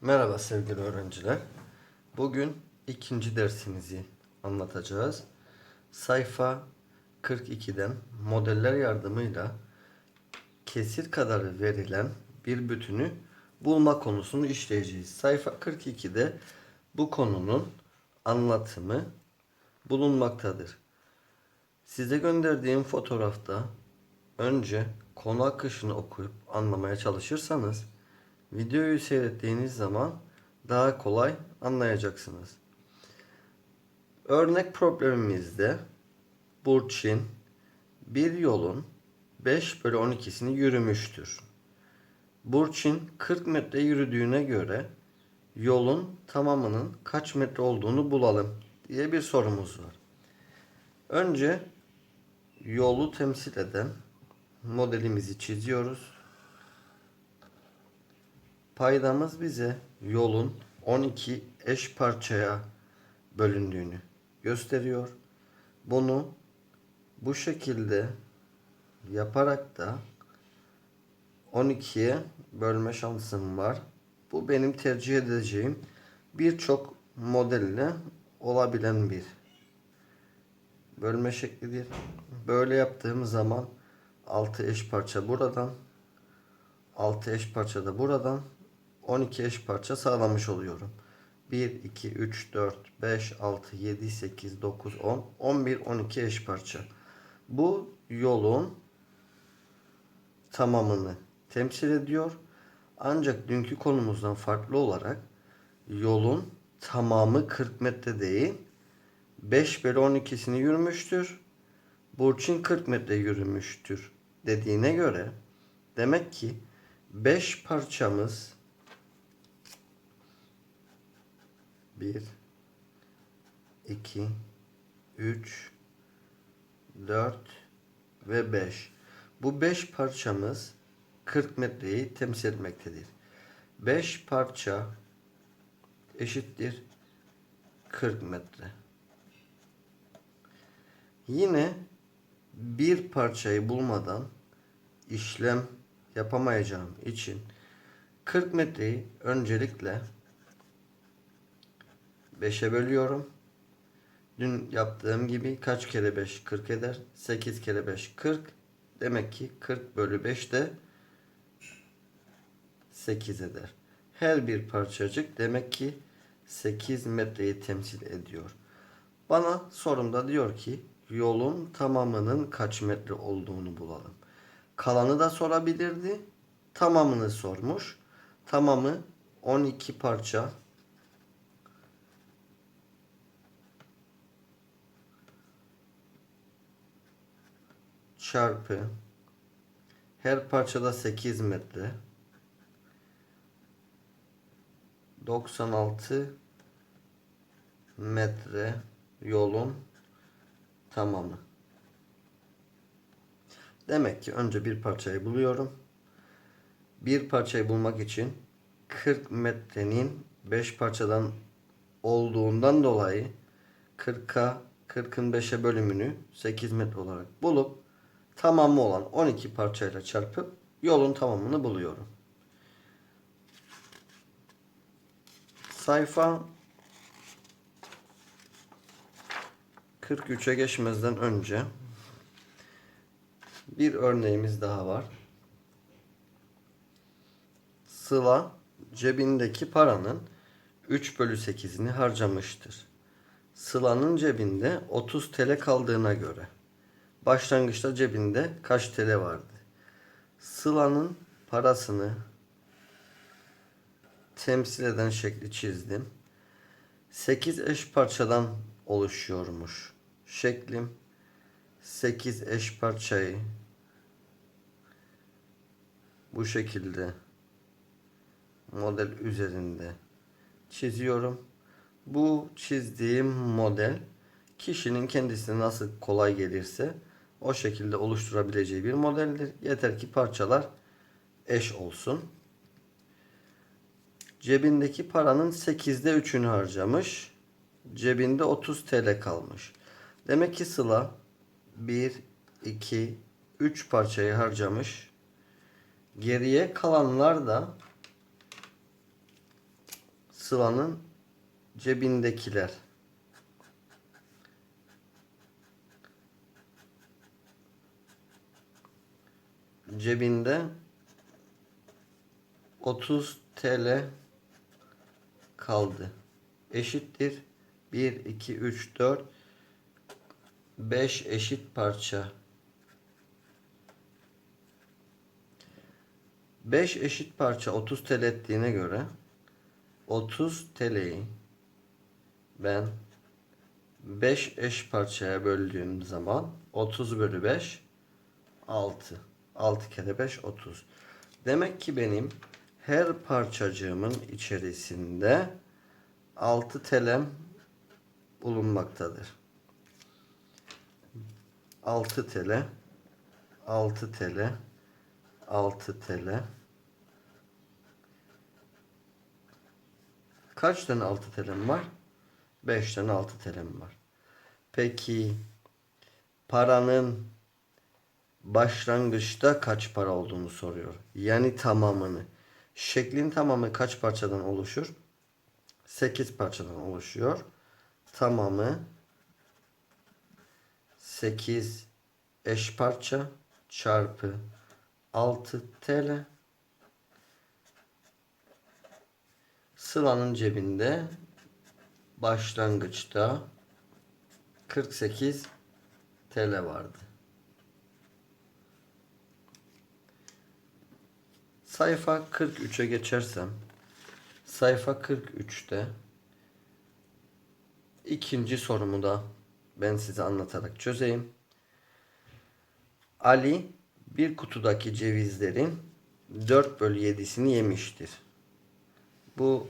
Merhaba sevgili öğrenciler. Bugün ikinci dersimizi anlatacağız. Sayfa 42'den modeller yardımıyla kesir kadarı verilen bir bütünü bulma konusunu işleyeceğiz. Sayfa 42'de bu konunun anlatımı bulunmaktadır. Size gönderdiğim fotoğrafta önce konu akışını okuyup anlamaya çalışırsanız videoyu seyrettiğiniz zaman daha kolay anlayacaksınız. Örnek problemimizde Burçin bir yolun 5 bölü 12'sini yürümüştür. Burçin 40 metre yürüdüğüne göre yolun tamamının kaç metre olduğunu bulalım diye bir sorumuz var. Önce yolu temsil eden modelimizi çiziyoruz. Paydamız bize yolun 12 eş parçaya bölündüğünü gösteriyor. Bunu bu şekilde yaparak da 12'ye bölme şansım var. Bu benim tercih edeceğim birçok modelle olabilen bir bölme şeklidir. Böyle yaptığım zaman 6 eş parça buradan 6 eş parça da buradan 12 eş parça sağlamış oluyorum. 1, 2, 3, 4, 5, 6, 7, 8, 9, 10, 11, 12 eş parça. Bu yolun tamamını temsil ediyor. Ancak dünkü konumuzdan farklı olarak yolun tamamı 40 metre değil 5 bölü 12'sini yürümüştür. Burçin 40 metre yürümüştür dediğine göre demek ki 5 parçamız 1 2 3 4 ve 5 bu 5 parçamız 40 metreyi temsil etmektedir. 5 parça eşittir 40 metre. Yine bir parçayı bulmadan işlem yapamayacağım için 40 metreyi öncelikle 5'e bölüyorum. Dün yaptığım gibi kaç kere 5 40 eder? 8 kere 5 40. Demek ki 40 bölü 5 de 8 eder. Her bir parçacık demek ki 8 metreyi temsil ediyor. Bana sorumda diyor ki yolun tamamının kaç metre olduğunu bulalım. Kalanı da sorabilirdi. Tamamını sormuş. Tamamı 12 parça. Çarpı her parçada 8 metre. 96 metre yolun tamamı. Demek ki önce bir parçayı buluyorum. Bir parçayı bulmak için 40 metrenin 5 parçadan olduğundan dolayı 40'a 40'ın 5'e bölümünü 8 metre olarak bulup tamamı olan 12 parçayla çarpıp yolun tamamını buluyorum. Sayfa 43'e geçmezden önce bir örneğimiz daha var. Sıla cebindeki paranın 3 bölü 8'ini harcamıştır. Sıla'nın cebinde 30 TL kaldığına göre başlangıçta cebinde kaç TL vardı? Sıla'nın parasını temsil eden şekli çizdim. 8 eş parçadan oluşuyormuş. Şeklim 8 eş parçayı bu şekilde model üzerinde çiziyorum. Bu çizdiğim model kişinin kendisine nasıl kolay gelirse o şekilde oluşturabileceği bir modeldir. Yeter ki parçalar eş olsun. Cebindeki paranın 8'de 3'ünü harcamış. Cebinde 30 TL kalmış. Demek ki Sıla 1, 2, 3 parçayı harcamış. Geriye kalanlar da Sıla'nın cebindekiler. Cebinde 30 TL kaldı. Eşittir 1 2 3 4 5 eşit parça. 5 eşit parça 30 TL ettiğine göre 30 TL'yi ben 5 eş parçaya böldüğüm zaman 30 bölü 5 6. 6 kere 5 30. Demek ki benim her parçacığımın içerisinde 6 TL'm bulunmaktadır. 6 TL 6 TL 6 TL Kaç tane 6 TL'm var? 5 tane 6 TL'm var. Peki paranın başlangıçta kaç para olduğunu soruyor. Yani tamamını. Şeklin tamamı kaç parçadan oluşur? 8 parçadan oluşuyor. Tamamı 8 eş parça çarpı 6 TL. Sıla'nın cebinde başlangıçta 48 TL vardı. Sayfa 43'e geçersem sayfa 43'te ikinci sorumu da ben size anlatarak çözeyim. Ali bir kutudaki cevizlerin 4 bölü 7'sini yemiştir. Bu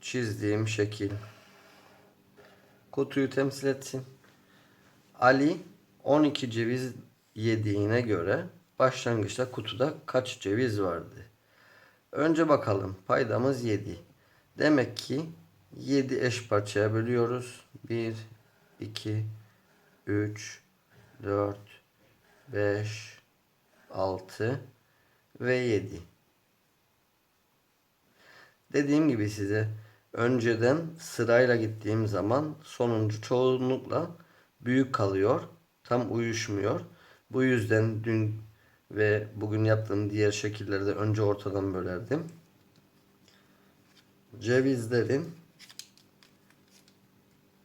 çizdiğim şekil kutuyu temsil etsin. Ali 12 ceviz yediğine göre başlangıçta kutuda kaç ceviz vardı? Önce bakalım paydamız 7. Demek ki 7 eş parçaya bölüyoruz. 1, 2, 3, 4, 5, 6 ve 7. Dediğim gibi size önceden sırayla gittiğim zaman sonuncu çoğunlukla büyük kalıyor. Tam uyuşmuyor. Bu yüzden dün ve bugün yaptığım diğer şekilleri de önce ortadan bölerdim. Cevizlerin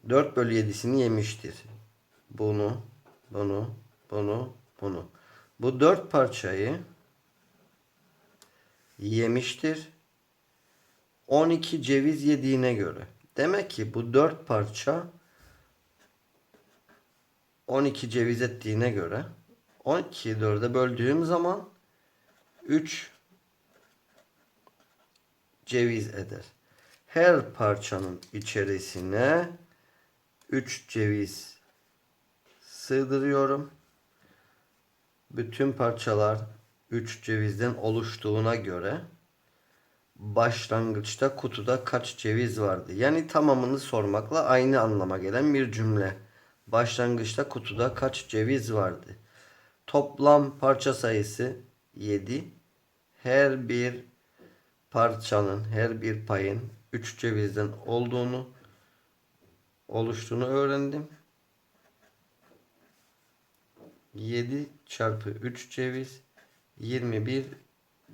4 bölü 7'sini yemiştir. Bunu, bunu, bunu, bunu. Bu dört parçayı yemiştir. 12 ceviz yediğine göre. Demek ki bu dört parça 12 ceviz ettiğine göre 12'yi 4'e böldüğüm zaman 3 ceviz eder. Her parçanın içerisine 3 ceviz sığdırıyorum. Bütün parçalar 3 cevizden oluştuğuna göre başlangıçta kutuda kaç ceviz vardı? Yani tamamını sormakla aynı anlama gelen bir cümle. Başlangıçta kutuda kaç ceviz vardı? Toplam parça sayısı 7. Her bir parçanın, her bir payın 3 cevizden olduğunu oluştuğunu öğrendim. 7 çarpı 3 ceviz 21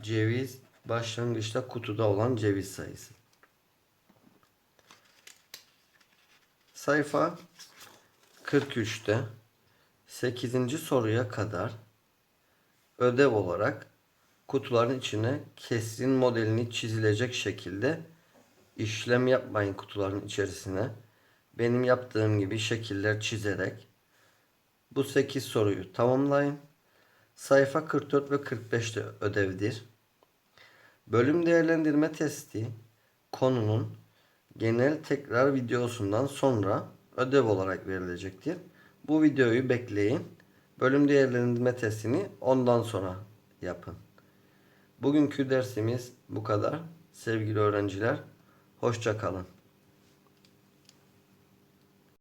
ceviz başlangıçta kutuda olan ceviz sayısı. Sayfa 43'te 8. soruya kadar ödev olarak kutuların içine kesrin modelini çizilecek şekilde işlem yapmayın kutuların içerisine. Benim yaptığım gibi şekiller çizerek bu 8 soruyu tamamlayın. Sayfa 44 ve 45'te ödevdir. Bölüm değerlendirme testi konunun genel tekrar videosundan sonra ödev olarak verilecektir. Bu videoyu bekleyin. Bölüm değerlendirme testini ondan sonra yapın. Bugünkü dersimiz bu kadar. Sevgili öğrenciler, hoşça kalın.